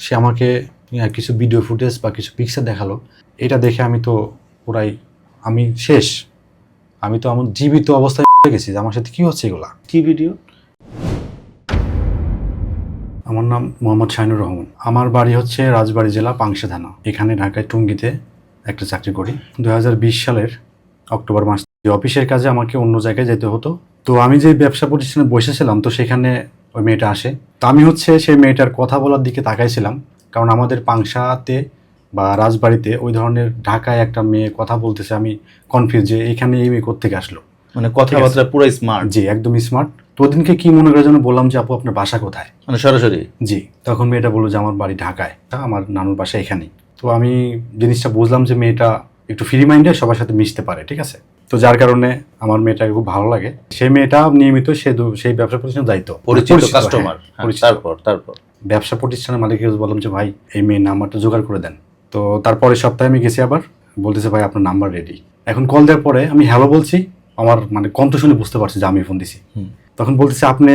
সে আমাকে কিছু video footage বা কিছু পিকচার দেখাল। এটা দেখে আমি তো পুরাই আমি শেষ। আমি তো আমার জীবিত অবস্থায় হয়ে গেছি যে আমার সাথে কি হচ্ছে এগুলা? কি ভিডিও আমার নাম মোহাম্মদ শাহিনুর রহমান। আমার বাড়ি হচ্ছে রাজবাড়ী জেলা পাংশা থানা এখানে ঢাকায় টুঙ্গিতে একটা চাকরি করি। দু হাজার বিশ সালের অক্টোবর মাস অফিসের কাজে আমাকে অন্য জায়গায় যেতে হতো। তো আমি যে ব্যবসা প্রতিষ্ঠানে বসেছিলাম তো সেখানে ওই মেয়েটা আসে। তো আমি হচ্ছে সেই মেয়েটার কথা বলার দিকে তাকাইছিলাম কারণ আমাদের পাংশাতে বা রাজবাড়িতে ওই ধরনের ঢাকায় একটা মেয়ে কথা বলতেছে আমি কনফিউজ যে এখানে এই মেয়ে কোথেকে আসলো। মানে কথাবার্তা পুরো স্মার্ট জি একদম স্মার্ট তো ওদিনকে কি মনে করে যেন বললাম যে আপু আপনার বাসা কোথায়? মানে সরাসরি? জি তখন মেয়েটা বলল যে আমার বাড়ি ঢাকায়। তা আমার নানুর বাসা এখানেই। তো আমি জিনিসটা বুঝলাম যে মেয়েটা একটু ফ্রি মাইন্ডে সবার সাথে মিশতে পারে ঠিক আছে? তো যার কারণে আমার মেয়েটাকে খুব ভালো লাগে। সেই মেয়েটা নিয়মিত সে সেই ব্যবসা প্রতিষ্ঠানে যাইতো পরিচিত হ্যাঁ, কাস্টমার তারপর তারপর। ব্যবসা প্রতিষ্ঠানের মালিককে বললাম যে ভাই এই মেয়ের নাম্বারটা জোগাড় করে দেন। তো তারপরে সপ্তাহে আমি গেছি আবার বলতেছে ভাই আপনার নাম্বার রেডি এখন কল দেওয়ার পরে আমি হ্যালো বলছি। আমার মানে কণ্ঠ শুনে বুঝতে পারছি যে আমি ফোন দিছি। তখন বলতেছে আপনি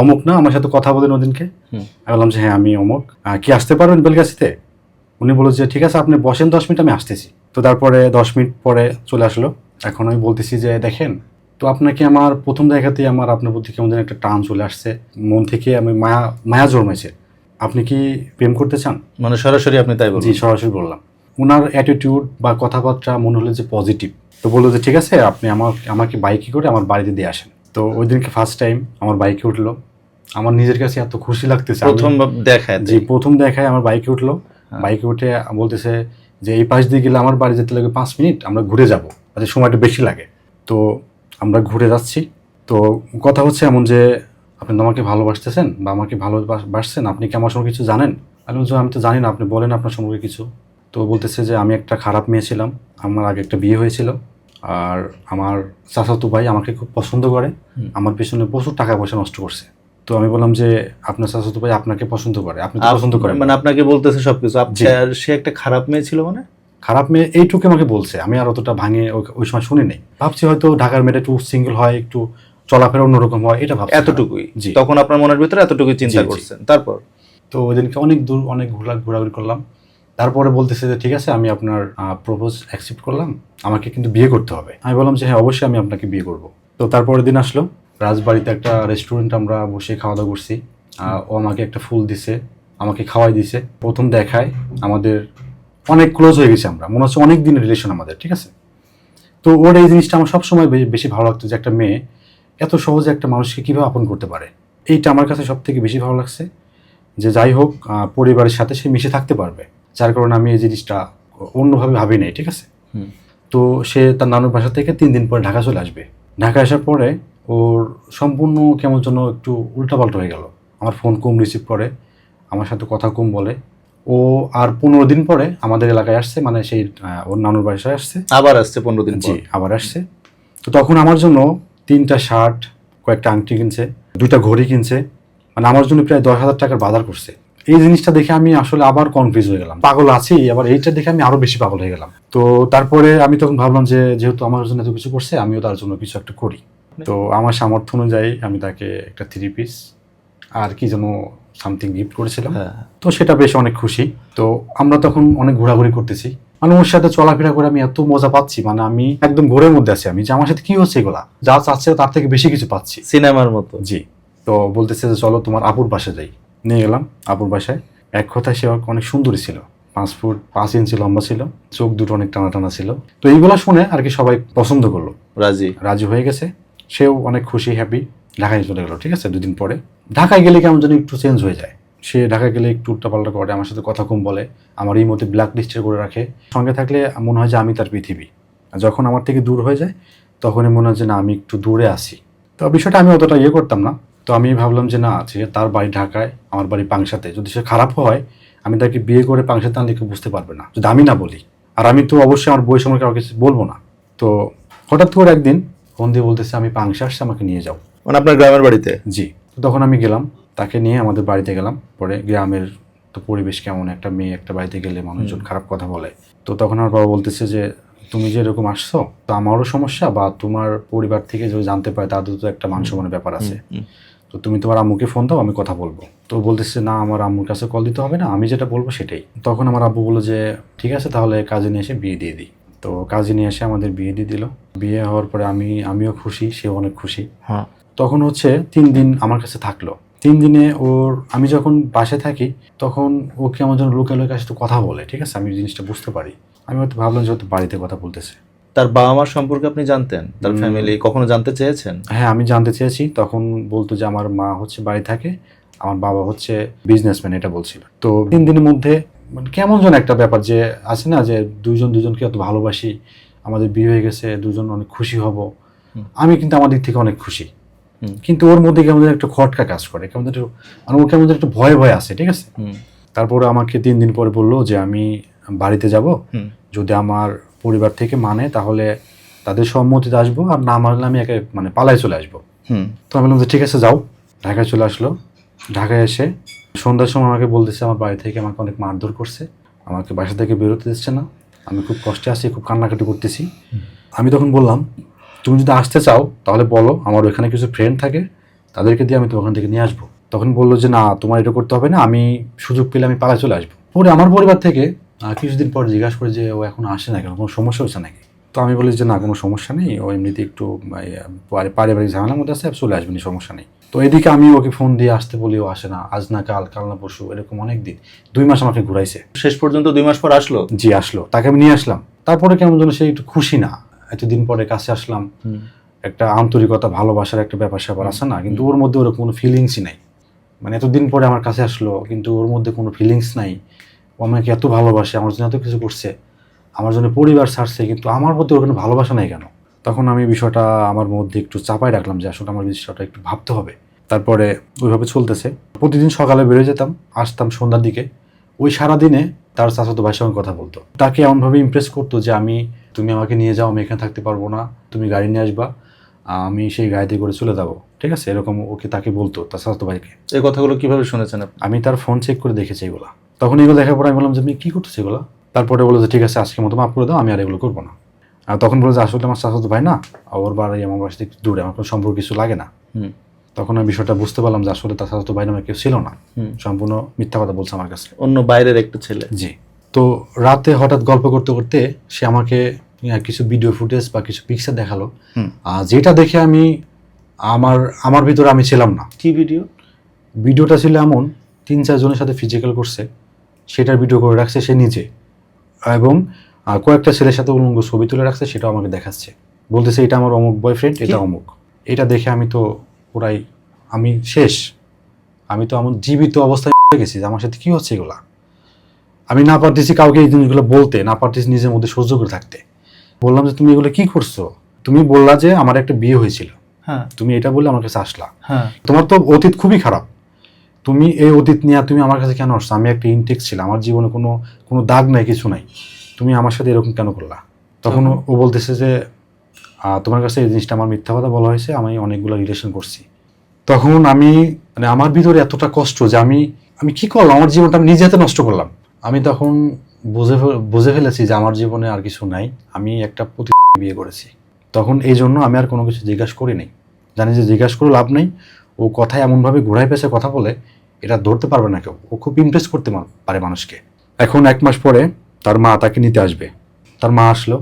অমুক না? আমার সাথে কথা বলেন ওদিনকে? আমি বললাম যে হ্যাঁ আমি অমুক। কি আসতে পারবেন বেলগাছিতে? উনি বলল যে ঠিক আছে আপনি বসেন দশ মিনিট আমি আসতেছি। তো তারপরে দশ মিনিট পরে চলে আসলো। এখন আমি বলতেছি যে দেখেন তো আপনাকে আমার প্রথম দেখাতেই আমার আপনার প্রতি কেমন যেন একটা টান চলে আসছে। মন থেকে আমি মায়া মায়া জন্মেছে। আপনি কি প্রেম করতে চান? মানে সরাসরি আপনি তাই জি বলবেন সরাসরি বললাম। ওনার অ্যাটিটিউড বা কথাবার্তা মনে হলো যে পজিটিভ তো বলল যে ঠিক আছে আপনি আমার আমাকে বাইকে করে আমার বাড়িতে দিয়ে আসেন। তো ওই দিনকে ফার্স্ট টাইম আমার বাইকে উঠল। আমার নিজের কাছে এত খুশি লাগতেছে। প্রথম দেখায় জি প্রথম দেখায় আমার বাইকে উঠল। হ্যাঁ। বাইকে উঠে বলতেছে যে এই পাশ দিয়ে গেলে আমার বাড়ি যেতে লাগে পাঁচ মিনিট আমরা ঘুরে যাব। আচ্ছা সময়টা বেশি লাগে। তো আমরা ঘুরে যাচ্ছি। তো কথা হচ্ছে এমন যে আপনি তো আমাকে ভালোবাসতেছেন বা আমাকে ভালোবাসছেন আপনি কি আমার সম্পর্কে কিছু জানেন? আমি বলছি, আমি তো জানি না আপনি বলেন আপনার সম্পর্কে কিছু। তো বলতেছে যে আমি একটা খারাপ মেয়ে ছিলাম আমার আগে একটা বিয়ে হয়েছিল আর আমার চাচাতো ভাই আমাকে খুব পছন্দ করে আমার পেছনে প্রচুর টাকা পয়সা নষ্ট করছে। তো আমি বললাম যে আপনার চাচাতো ভাই আপনাকে পছন্দ করে আপনি পছন্দ করেন মানে আপনাকে বলতেছে সবকিছু। সে একটা খারাপ মেয়ে ছিল মানে? খারাপ মেয়ে এইটুকু আমাকে বলছে। আমি আর অতটা ভাঙে ওই- সময় শুনি নাই ভাবছি হয়তো ঢাকার মেয়েটা একটু সিঙ্গেল হয় একটু চলাফেরা অন্যরকম হয় এটা ভাবছি। এতটুকুই? জি। তখন আপনার মনের ভিতরে এতটুকুই চিন্তা। করছেন। তারপর? তো ওই দিনকে অনেক দূর অনেক ঘোরা ঘোরাঘুরি করলাম। তারপরে বলতেছে যে ঠিক আছে আমি আপনার প্রপোজ অ্যাকসেপ্ট করলাম। আমাকে কিন্তু বিয়ে করতে হবে। আমি বললাম যে হ্যাঁ অবশ্যই আমি আপনাকে বিয়ে করব। তো তারপরের দিন আসলো। রাজবাড়িতে একটা রেস্টুরেন্ট আমরা বসে খাওয়া দাওয়া করছি ও আমাকে একটা ফুল দিছে আমাকে খাওয়াই দিছে। প্রথম দেখায় আমাদের অনেক ক্লোজ হয়ে গেছি আমরা। মনে হচ্ছে অনেক দিনের রিলেশন আমাদের ঠিক আছে? তো ওর এই জিনিসটা আমার সবসময় বেশি ভালো লাগতো যে একটা মেয়ে এত সহজে একটা মানুষকে কীভাবে আপন করতে পারে। এইটা আমার কাছে সব থেকে বেশি ভালো লাগছে যে যাই হোক পরিবারের সাথে সে মিশে থাকতে পারবে। যার কারণে আমি এই জিনিসটা অন্যভাবে ভাবি নাই ঠিক আছে? তো সে তার নানুর বাসা থেকে তিন দিন পরে ঢাকা চলে আসবে। ঢাকা আসার পরে ওর সম্পূর্ণ কেমন যেন একটু উল্টাপাল্টা হয়ে গেল। আমার ফোন কম রিসিভ করে আমার সাথে কথা কম বলে। ও আর পনেরো দিন পরে আমাদের এলাকায় আসছে মানে সেই ওর নানুর বাসায় আসছে। আবার আসছে পনেরো দিন জি আবার আসছে। তো তখন আমার জন্য তিনটা শার্ট কয়েকটা আংটি কিনছে দুইটা ঘড়ি কিনছে মানে আমার জন্য প্রায় দশ হাজার টাকার বাজার করছে। এই জিনিসটা দেখে আমি আসলে আবার কনফিউজ হয়ে গেলাম। পাগল আছি আবার এইটা দেখে আমি আরও বেশি পাগল হয়ে গেলাম। তো তারপরে আমি তখন ভাবলাম যে যেহেতু আমার জন্য এত কিছু করছে আমিও তার জন্য কিছু একটা করি। তো আমার সামর্থ্য অনুযায়ী আমি তাকে একটা থ্রি পিস আর কি যেন সামথিং গিফট করেছিলাম। হ্যাঁ। তো সেটা বেশ অনেক খুশি। তো আমরা তখন অনেক ঘোরাঘুরি করতেছি। মানে ওর সাথে চলাফেরা করে আমি এত মজা পাচ্ছি মানে আমি একদম ঘোরের মধ্যে আছি আমি যে আমার সাথে কি হচ্ছে এগুলা? যা চাচ্ছে তার থেকে বেশি কিছু পাচ্ছি। সিনেমার মতো। জি। তো বলতেছে যে চলো তোমার আপুর বাসায় যাই। নিয়ে গেলাম আপুর বাসায়। এক কথায় সে অনেক সুন্দরী ছিল। পাঁচ ফুট পাঁচ ইঞ্চি লম্বা ছিল। চোখ দুটো অনেক টানা টানা ছিল। তো এইগুলা শুনে আর কি সবাই পছন্দ করল। রাজি। রাজি হয়ে গেছে। সেও অনেক খুশি হ্যাপি ঢাকায় চলে গেলো, ঠিক আছে? দুদিন পরে। ঢাকায় গেলে কেমন যেন একটু চেঞ্জ হয়ে যায়। সে ঢাকায় গেলে একটু উল্টাপাল্টা করে, আমার সাথে কথা কম বলে, আমার এই মধ্যে ব্ল্যাক লিস্টে করে রাখে। সঙ্গে থাকলে মনে হয় যে আমি তার পৃথিবী। যখন আমার থেকে দূর হয়ে যায়, তখনই মনে হয় যে না, আমি একটু দূরে আসি তো বিষয়টা আমি অতটা ইয়ে করতাম না। তো আমি ভাবলাম যে না আছে তার বাড়ি ঢাকায়, আমার বাড়ি পাংশাতে। যদি সে খারাপ হয়, আমি তাকে বিয়ে করে পাংশাতে আনলে কেউ বুঝতে পারবে না। যদি আমি না বলি। আর আমি তো অবশ্যই আমার বই সম্পর্কে কাউকে বলব না। তো হঠাৎ করে একদিন ফোন দিয়ে বলতেছে, আমি পাংশা, আসছে, আমাকে নিয়ে যাও। মানে আপনার গ্রামের বাড়িতে? জি। তো তখন আমি গেলাম তাকে নিয়ে আমাদের বাড়িতে গেলাম। পরে গ্রামের তো পরিবেশ কেমন? একটা মেয়ে একটা বাড়িতে গেলে মানুষজন খারাপ কথা বলে। তো তখন আমার বাবা বলতেছে যে তুমি যে এরকম আসছো তো আমারও সমস্যা বা তোমার পরিবার থেকে যদি জানতে পারে তাদের তো একটা মান সম্মানের ব্যাপার আছে। তো তো তুমি তোমার আম্মুকে ফোন দাও আমি কথা বলব। তো বলতেছে না আমার আম্মুর কাছে কল দিতে হবে না আমি যেটা বলব সেটাই। তখন আমার আব্বু বলল যে ঠিক আছে তাহলে কাজে নিয়ে এসে বিয়ে দিয়ে দিই। তো কাজে নিয়ে এসে আমাদের বিয়ে দিয়ে দিল। বিয়ে হওয়ার পরে আমি আমিও খুশি সেও অনেক খুশি। হ্যাঁ। তখন হচ্ছে তিন দিন আমার কাছে থাকল। তিন দিনে ওর আমি যখন বাসে থাকি তখন ওকে আমার জন্য লোকে লোকের সাথে কথা বলে ঠিক আছে? আমি জিনিসটা বুঝতে পারি। আমি হয়তো ভাবলাম যে হয়তো বাড়িতে কথা বলতেছে। তার বাবা মার সম্পর্কে আপনি জানতেন? তার ফ্যামিলি কখনো জানতে চেয়েছেন? হ্যাঁ আমি জানতে চেয়েছি। তখন বলতো যে আমার মা হচ্ছে বাড়ি থাকে আমার বাবা হচ্ছে বিজনেসম্যান এটা বলছিল। তো তিন দিনের মধ্যে মানে কেমন যেন একটা ব্যাপার যে আছে না যে দুজন দুজনকে এত ভালোবাসি আমাদের বিয়ে হয়ে গেছে দুজন অনেক খুশি হব। আমি কিন্তু আমার দিক থেকে অনেক খুশি। কিন্তু ওর মধ্যে কেমন একটা খটকা কাজ করে কেমন একটু মানে ওর কেমন একটু ভয় ভয় আছে ঠিক আছে? তারপরে আমাকে তিন দিন পরে বলল যে আমি বাড়িতে যাব। যদি আমার পরিবার থেকে মানে তাহলে তাদের সম্মতিতে আসব। আর না মানলে আমি একে মানে পালায় চলে আসব। হুম। তো আমি বললাম যে ঠিক আছে যাও। ঢাকায় চলে আসলো। ঢাকায় এসে সন্ধ্যার সময় আমাকে বলতেছে আমার বাড়ি থেকে আমাকে অনেক মারধর করছে। আমাকে বাসা থেকে বেরোতে দিচ্ছে না। আমি খুব কষ্টে আছি খুব কান্নাকাটি করতেছি। আমি তখন বললাম তুমি যদি আসতে চাও তাহলে বলো আমার ওখানে কিছু ফ্রেন্ড থাকে তাদেরকে দিয়ে আমি তো ওখান থেকে নিয়ে আসব। তখন বলল যে না তোমার এটা করতে হবে না আমি সুযোগ পেলে আমি পালা চলে আসব। পরে আমার পরিবার থেকে কিছুদিন পর জিজ্ঞাসা করে যে ও এখন আসে না কেন কোনো সমস্যা হচ্ছে নাকি? তো আমি বলি যে না কোনো সমস্যা নেই ও এমনিতে একটু পারিবারিক ঝামেলার মধ্যে আছে চলে আসবেনি সমস্যা নেই। তো এদিকে আমি ওকে ফোন দিয়ে আসতে বলি ও আসে না আজ না কাল কাল না পরশু এরকম অনেক দিন দুই মাস আমাকে ঘুরাইছে। শেষ পর্যন্ত দুই মাস পর আসলো? জি আসলো তাকে আমি নিয়ে আসলাম। তারপরে কেমন যেন সে একটু খুশি না। এতদিন পরে কাছে আসলাম। একটা আন্তরিকতা ভালোবাসার একটা ব্যাপার স্যাপার আছে না? কিন্তু ওর মধ্যে ওরকম কোনো ফিলিংসই নাই। মানে এতদিন পরে আমার কাছে আসলো কিন্তু ওর মধ্যে কোনো ফিলিংস নাই। ও আমাকে এত ভালোবাসে আমার জন্য এত কিছু করছে আমার জন্য পরিবার ছাড়ছে কিন্তু আমার মধ্যে ওর কোনো ভালোবাসা নাই কেন? তখন আমি বিষয়টা আমার মধ্যে একটু চাপাই রাখলাম যে আসলে আমার বিষয়টা একটু ভাবতে হবে। তারপরে ওইভাবে চলতেছে। প্রতিদিন সকালে বেরোয় যেতাম আসতাম সন্ধ্যার দিকে। ওই সারাদিনে তার চাচাতো ভাইয়ের সঙ্গে কথা বলতো। তাকে এমনভাবে ইমপ্রেস করতো যে আমি তুমি আমাকে নিয়ে যাও আমি এখানে থাকতে পারব না। তুমি গাড়ি নিয়ে আসবা আমি সেই গাড়িতে করে চলে যাব। ঠিক আছে? এরকম ওকে তাকে বলতো তার চাচাতো ভাইকে। এই কথাগুলো কীভাবে শুনেছেন আমি তার ফোন চেক করে দেখেছি এগুলো। তখন এগুলো দেখার পর আমি বললাম যে আমি কী করতেছি এগুলো? তারপরে বলল যে ঠিক আছে আজকে মতো মাফ করে দাও আমি আর এগুলো করব না। আর তখন বলল যে আসলে আমার চাচাতো ভাই না ওর বাড়ি আমার বাসা থেকে দূরে আমার কোনো সম্পর্ক কিছু লাগে না। হুম। তখন আমি বিষয়টা বুঝতে পারলাম যে আসলে তার চাচাতো ভাই নামে কেউ ছিল না। সম্পূর্ণ মিথ্যা কথা বলছে আমার কাছে। অন্য বাইরের একটা ছেলে। জি। তো রাতে হঠাৎ গল্প করতে করতে সে আমাকে কিছু ভিডিও ফুটেজ বা কিছু পিকচার দেখাল। যেটা দেখে আমি আমার আমার ভিতরে আমি ছিলাম না। কি ভিডিও ভিডিওটা ছিল এমন তিন চারজনের সাথে ফিজিক্যাল করছে সেটার ভিডিও করে রাখছে সে নিজে। এবং কয়েকটা ছেলের সাথে উলঙ্গ ছবি তুলে রাখছে সেটাও আমাকে দেখাচ্ছে। বলতেছে এটা আমার অমুক বয়ফ্রেন্ড এটা অমুক। এটা দেখে আমি তো পুরাই আমি শেষ। আমি তো আমার জীবিত অবস্থায় গেছি যে আমার সাথে কি হচ্ছে এগুলা? আমি না পারতেছি কাউকে এই জিনিসগুলো বলতে না পারতেছি নিজের মধ্যে সহ্য করে থাকতে। বললাম যে তুমি এগুলো কি করছ? তুমি বললা যে আমার একটা বিয়ে হয়েছিল। হ্যাঁ। তুমি এটা বলে আমার কাছে আসলা। হ্যাঁ। তোমার তো অতীত খুবই খারাপ। তুমি এই অতীত নিয়ে তুমি আমার কাছে কেন আসছো? আমি একটা ইনটেক্স ছিলাম আমার জীবনে কোনো কোনো দাগ নাই কিছু নাই। তুমি আমার সাথে এরকম কেন করলা? তখন ও- ও বলতেছে যে তোমার কাছে এই জিনিসটা আমার মিথ্যা কথা বলা হয়েছে আমি অনেকগুলো রিলেশন করছি। তখন আমি মানে আমার ভিতরে এতটা কষ্ট যে আমি আমি কি করলাম? আমার জীবনটা আমি নিজে হাতে নষ্ট করলাম। আমি তখন বুঝে বুঝে ফেলেছি যে আমার জীবনে আর কিছু নাই। আমি একটা প্রতি বিয়ে করেছি। তখন এই জন্য আমি আর কোনো কিছু জিজ্ঞাসা করি নাই। জানি যে জিজ্ঞাসা করে লাভ নেই। ও কথা এমনভাবে ঘোরায় পেছে কথা বলে, এটা ধরতে পারবে না কেউ। ও খুব ইমপ্রেস করতে পারে মানুষকে। এখন এক মাস পরে তার মা তাকে নিতে আসবে। তার মা আসলো।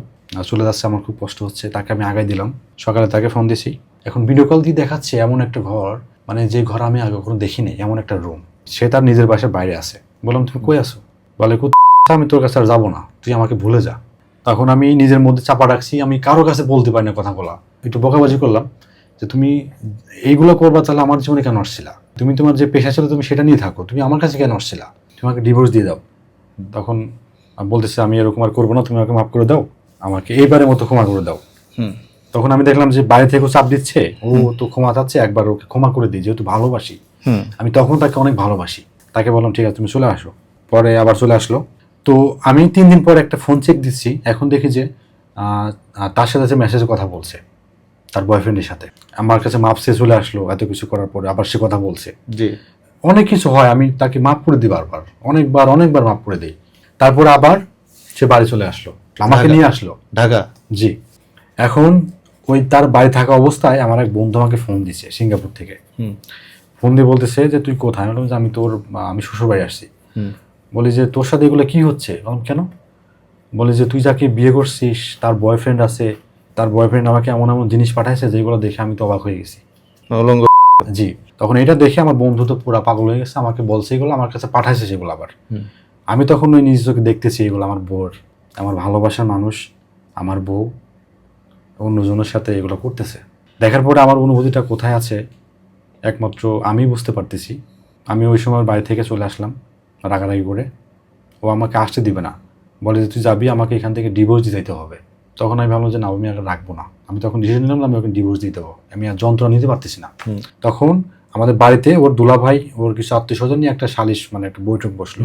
চলে যাচ্ছে। আমার খুব কষ্ট হচ্ছে। তাকে আমি আগাই দিলাম। সকালে তাকে ফোন দিছি এখন ভিডিও কল দিয়ে দেখাচ্ছে এমন একটা ঘর। মানে যে ঘর আমি আগে কখনো দেখিনি, এমন একটা রুম সে তার নিজের বাসার বাইরে আছে। বললাম, তুমি কই আছো? বলে "কু- আমি তোর কাছে আর যাব না তুই আমাকে ভুলে যা। তখন আমি নিজের মধ্যে চাপা রাখছি আমি কারও কাছে বলতে পারি না কথাগুলা। একটু বকাবাজি করলাম যে তুমি এইগুলো করবা তাহলে আমার জীবনে কেন আসছিলা? তুমি তোমার যে পেশা ছিল তুমি সেটা নিয়ে থাকো তুমি আমার কাছে কেন আসছিলা? তুমি আমাকে ডিভোর্স দিয়ে দাও। তখন বলতেছে আমি এরকম আর করব না তুমি আমাকে মাফ করে দাও আমাকে এইবারের মতো ক্ষমা করে দাও। হুম। তখন আমি দেখলাম যে বাইরে থেকেও চাপ দিচ্ছে ও তো ক্ষমা চাচ্ছে একবার ওকে ক্ষমা করে দিই যেহেতু ভালোবাসি। আমি তখন তাকে অনেক ভালোবাসি। তাকে বললাম ঠিক আছে তুমি চলে আসো। পরে আবার চলে আসলো। তো আমি তিন দিন পর একটা ফোন চেক দিচ্ছি। এখন দেখি যে তার সাথে সে মেসেজে কথা বলছে তার বয়ফ্রেন্ডের সাথে। আমার কাছে মাপ সে চলে আসলো এত কিছু করার পরে আবার সে কথা বলছে। জি। অনেক কিছু হয় আমি তাকে মাপ করে দিই বারবার। অনেকবার অনেকবার মাপ করে দিই। তারপর আবার সে বাড়ি চলে আসলো। আমাকে নিয়ে আসলো। ঢাকা? জি। এখন ওই তার বাড়ি থাকা অবস্থায় আমার এক বন্ধু আমাকে ফোন দিছে সিঙ্গাপুর থেকে। হুম। ফোন দিয়ে বলতেছে যে তুই কোথায়? আমি বললাম যে আমি তোর আমি শ্বশুর বাড়ি আসছি। হুম। বলি যে তোর সাথে এগুলো কি হচ্ছে? বললাম কেন? বলে যে তুই যাকে বিয়ে করছিস তার বয়ফ্রেন্ড আছে তার বয়ফ্রেন্ড আমাকে এমন এমন জিনিস পাঠাইছে যেগুলো দেখে আমি তো অবাক হয়ে গেছি। অলঙ্গ জি তখন এটা দেখে আমার বন্ধু তো পুরো পাগল হয়ে গেছে আমাকে বলছে এগুলো আমার কাছে পাঠাইছে সেগুলো আবার। আমি তখন ওই নিজ চোখে দেখতেছি এগুলো আমার বউর আমার ভালোবাসার মানুষ আমার বউ অন্যজনের সাথে এগুলো করতেছে। দেখার পরে আমার অনুভূতিটা কোথায় আছে একমাত্র আমি বুঝতে পারতেছি। আমি ওই সময় বাড়ি থেকে চলে আসলাম। রাগারাগি করে। ও আমাকে আসতে দিবে না। বলে যে তুই যাবি আমাকে এখান থেকে ডিভোর্স দিতে হবে। তখন আমি ভাবলাম যে না আমি আর রাখব না। আমি তখন ডিসিশন নিলাম আমি ওকে ডিভোর্স দিতে দেবো। আমি আর যন্ত্রণা নিতে পারতেছি না। তখন আমাদের বাড়িতে ওর দুলাভাই ওর কিছু আত্মীয় স্বজন নিয়ে একটা সালিশ মানে একটা বৈঠক বসল।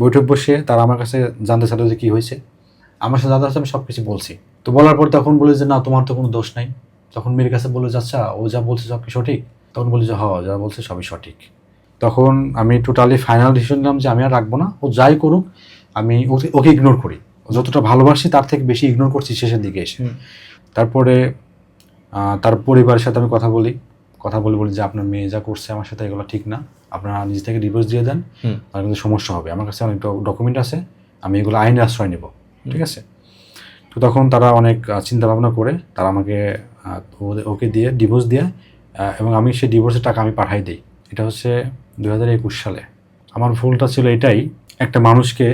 বৈঠক বসে তারা আমার কাছে জানতে চাইলো যে কী হয়েছে? আমার সাথে দাদা আমি সব কিছু বলছি। তো বলার পর তখন বলে যে না তোমার তো কোনো দোষ নাই। তখন মেয়ের কাছে বলে যে আচ্ছা ও যা বলছে সব কি সঠিক? তখন বলি যে হ যা বলছে সবই সঠিক। তখন আমি টোটালি ফাইনাল ডিসিশন নিলাম যে আমি আর রাখব না। ও যাই করুক আমি ওকে ওকে ইগনোর করি। যতটা ভালোবাসি তার থেকে বেশি ইগনোর করছি শেষের দিকে এসে। তারপরে তার পরিবারের সাথে আমি কথা বলি। কথা বলে বলি যে আপনার মেয়ে যা করছে আমার সাথে এগুলো ঠিক না। আপনারা নিজ থেকে ডিভোর্স দিয়ে দেন। তাহলে কিন্তু সমস্যা হবে। আমার কাছে অনেক ডকুমেন্ট আছে। আমি এগুলো আইনের আশ্রয় নেব। ঠিক আছে? তো তখন তারা অনেক চিন্তা ভাবনা করে। তারা আমাকে ওকে দিয়ে ডিভোর্স দিয়ে এবং আমি সেই ডিভোর্সের টাকা আমি পাঠাই দিই। এটা হচ্ছে দু হাজার একুশ সালে। আমার ভুলটা ছিল এটাই একটা মানুষকে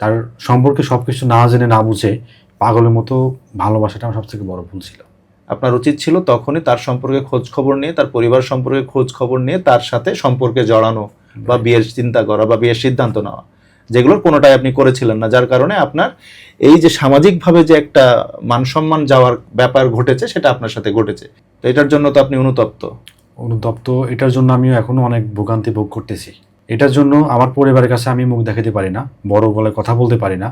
তার সম্পর্কে সব কিছু না জেনে না বুঝে পাগলের মতো ভালোবাসাটা আমার সবথেকে বড় ভুল ছিল। আপনার উচিত ছিল তখনই তার সম্পর্কে খোঁজ খবর নিয়ে তার পরিবার সম্পর্কে খোঁজ খবর নিয়ে তার সাথে সম্পর্কে জড়ানো বা বিয়ের চিন্তা করা বা বিয়ের সিদ্ধান্ত নেওয়া। যেগুলোর কোনোটাই আপনি করেছিলেন না যার কারণে আপনার এই যে সামাজিকভাবে যে একটা মানসম্মান যাওয়ার ব্যাপার ঘটেছে সেটা আপনার সাথে ঘটেছে। তো এটার জন্য তো আপনি অনুতপ্ত। অনুতপ্ত, এটার জন্য আমিও এখনও অনেক ভোগান্তি ভোগ করতেছি। এটার জন্য আমার পরিবারের কাছে আমি মুখ দেখাতে পারি না, বড় গলায় কথা বলতে পারি না।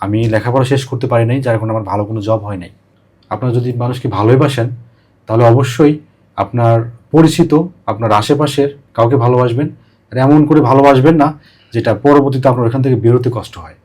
আমি লেখাপড়া শেষ করতে পারি নাই, যার কারণে আমার ভালো কোনো জব হয় নাই। আপনারা যদি মানুষকে ভালোবাসেন তাহলে অবশ্যই আপনার পরিচিত, আপনার আশেপাশের কাউকে ভালোবাসবেন। আর এমন করে ভালোবাসবেন না, যেটা পরবর্তীতে আপনার ওখান থেকে বেরোতে কষ্ট হয়।